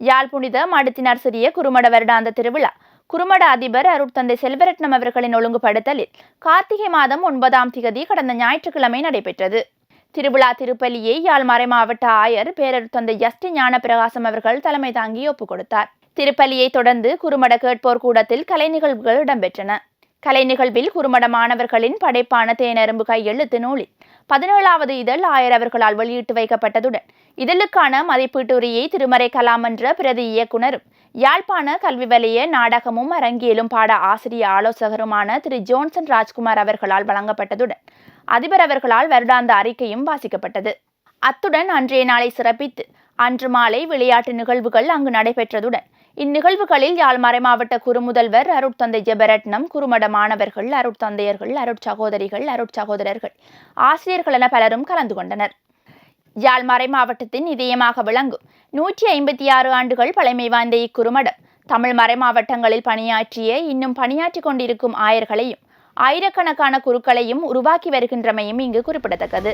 யாழ் புனித மடத்தினார் சிறிய குருமட வருடாந்த திருவிழா. குருமட அதிபர் அருட்தந்தை செல்வரட்னம் அவர்களின் ஒழுங்குபடுத்தலில் கார்த்திகை மாதம் ஒன்பதாம் திகதி கடந்த ஞாயிற்றுக்கிழமை நடைபெற்றது. திருவிழா திருப்பலியை யாழ் மறை மாவட்ட ஆயர் பேரருட்தந்தை எஸ்டி ஞானப்பிரகாசம் அவர்கள் தலைமை தாங்கி ஒப்புக் கொடுத்தார் திருப்பலியை தொடர்ந்து குருமட கேட்போர் கூடத்தில் கலை நிகழ்வுகள் இடம்பெற்றன. கலை நிகழ்வில் குருமட மாணவர்களின் படைப்பான தேனரும்பு கையெழுத்து நூலில் பதினேழாவது இதழ் ஆயர் அவர்களால் வெளியிட்டு வைக்கப்பட்டதுடன் இதழுக்கான மதிப்பீட்டுரையை திருமறை கலாமன்ற பிரதி இயக்குனரும் யாழ்ப்பாண கல்வி வலைய நாடகமும் அரங்கியலும் பாட ஆசிரிய ஆலோசகருமான திரு ஜோன்சன் ராஜ்குமார் அவர்களால் வழங்கப்பட்டதுடன் அதிபர் அவர்களால் வருடாந்த அறிக்கையும் வாசிக்கப்பட்டது. அத்துடன் அன்றைய நாளை சிறப்பித்து அன்று மாலை விளையாட்டு நிகழ்வுகள் அங்கு நடைபெற்றதுடன் இந்நிகழ்வுகளில் யாழ் மறைமாவட்ட குறுமுதல்வர் அருட்தந்தை ஜெபரட்னம் குறுமட மாணவர்கள் அருட்தந்தையர்கள் அருட்சகோதரிகள் அருட்சகோதரர்கள் ஆசிரியர்கள் என பலரும் கலந்து கொண்டனர். யாழ் மறை மாவட்டத்தின் இதயமாக விளங்கும் நூற்றி ஐம்பத்தி ஆறு ஆண்டுகள் பழமை வாய்ந்த இக்குறுமடம். தமிழ் மறை மாவட்டங்களில் பணியாற்றிய இன்னும் பணியாற்றிக் கொண்டிருக்கும் ஆயர்களையும் ஆயிரக்கணக்கான குருக்களையும் உருவாக்கி வருகின்றமையும் இங்கு குறிப்பிடத்தக்கது.